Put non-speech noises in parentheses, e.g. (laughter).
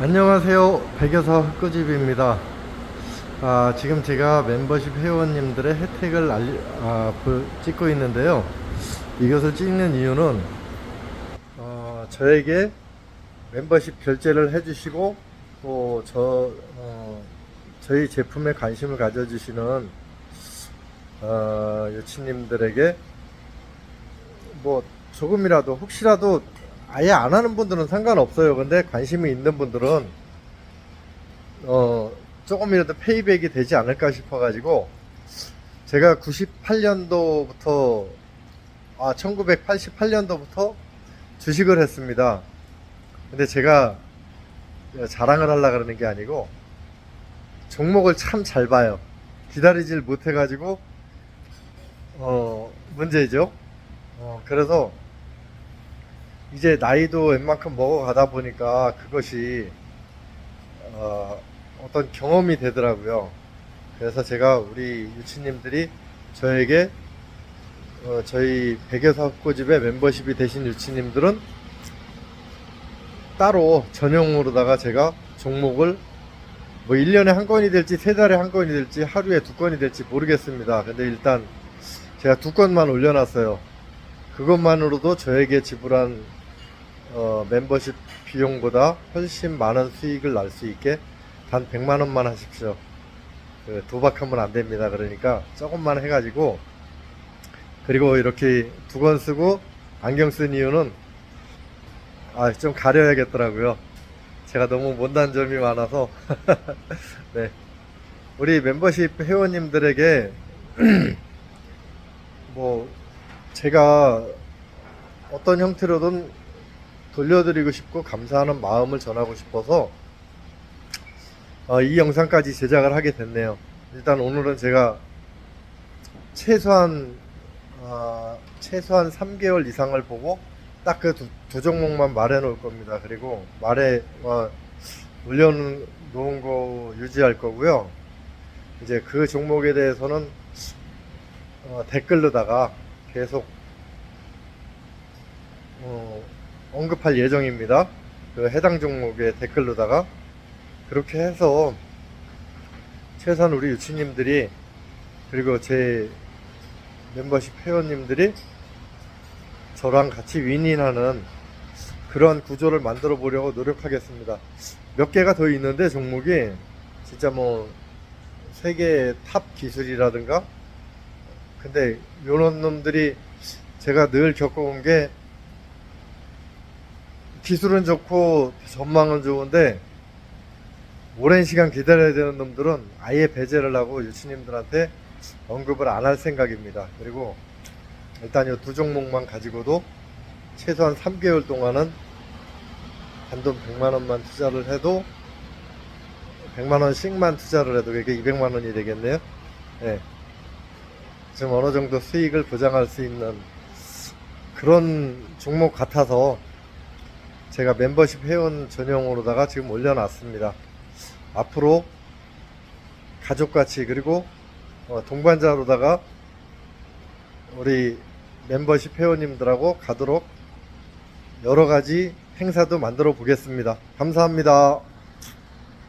안녕하세요. 백여사 흑구집입니다. 아, 지금 제가 멤버십 회원님들의 혜택을 알리, 아, 보- 찍고 있는데요. 이것을 찍는 이유는 어, 저에게 멤버십 결제를 해주시고 또 저, 어, 저희 제품에 관심을 가져주시는 어, 유치님들에게 뭐 조금이라도 혹시라도 아예 안 하는 분들은 상관없어요. 근데 관심이 있는 분들은 어 조금이라도 페이백이 되지 않을까 싶어가지고 제가 98년도부터 아 1988년도부터 주식을 했습니다. 근데 제가 자랑을 하려 그러는 게 아니고 종목을 참 잘 봐요. 기다리질 못해가지고 어 문제죠. 어 그래서 이제 나이도 웬만큼 먹어가다 보니까 그것이 어, 어떤 경험이 되더라고요. 그래서 제가 우리 유치님들이 저에게 어, 저희 백여사업고집의 멤버십이 되신 유치님들은 따로 전용으로다가 제가 종목을 뭐 1년에 한 건이 될지 세 달에 한 건이 될지 하루에 두 건이 될지 모르겠습니다. 근데 일단 제가 두 건만 올려놨어요. 그것만으로도 저에게 지불한 어, 멤버십 비용보다 훨씬 많은 수익을 날 수 있게 단 100만 원만 하십시오. 그 도박하면 안 됩니다. 그러니까 조금만 해가지고 그리고 이렇게 두 권 쓰고 안경 쓴 이유는 아, 좀 가려야겠더라고요. 제가 너무 못난 점이 많아서 (laughs) 네. 우리 멤버십 회원님들에게 (clears throat) 뭐 제가 어떤 형태로든 돌려드리고 싶고 감사하는 마음을 전하고 싶어서 어, 이 영상까지 제작을 하게 됐네요. 일단 오늘은 제가 최소한 어, 최소한 3개월 이상을 보고 딱 그 두 종목만 말해 놓을 겁니다. 그리고 말에 어, 올려 놓은 거 유지할 거고요. 이제 그 종목에 대해서는 어, 댓글로다가 계속 어, 언급할 예정입니다. 그 해당 종목의 댓글로다가 그렇게 해서 최소한 우리 유치님들이 그리고 제 멤버십 회원님들이 저랑 같이 윈윈하는 그런 구조를 만들어 보려고 노력하겠습니다. 몇 개가 더 있는데 종목이 진짜 뭐 세계 탑 기술이라든가 근데 요런 놈들이 제가 늘 겪어온 게 기술은 좋고 전망은 좋은데 오랜 시간 기다려야 되는 놈들은 아예 배제를 하고 유치님들한테 언급을 안 할 생각입니다. 그리고 일단 이 두 종목만 가지고도 최소한 3개월 동안은 단돈 100만 원만 투자를 해도 100만 원씩만 투자를 해도 이게 200만 원이 되겠네요. 네. 지금 어느 정도 수익을 보장할 수 있는 그런 종목 같아서 제가 멤버십 회원 전용으로다가 지금 올려놨습니다. 앞으로 가족같이 그리고 어, 동반자로다가 우리 멤버십 회원님들하고 가도록 여러 가지 행사도 만들어 보겠습니다. 감사합니다.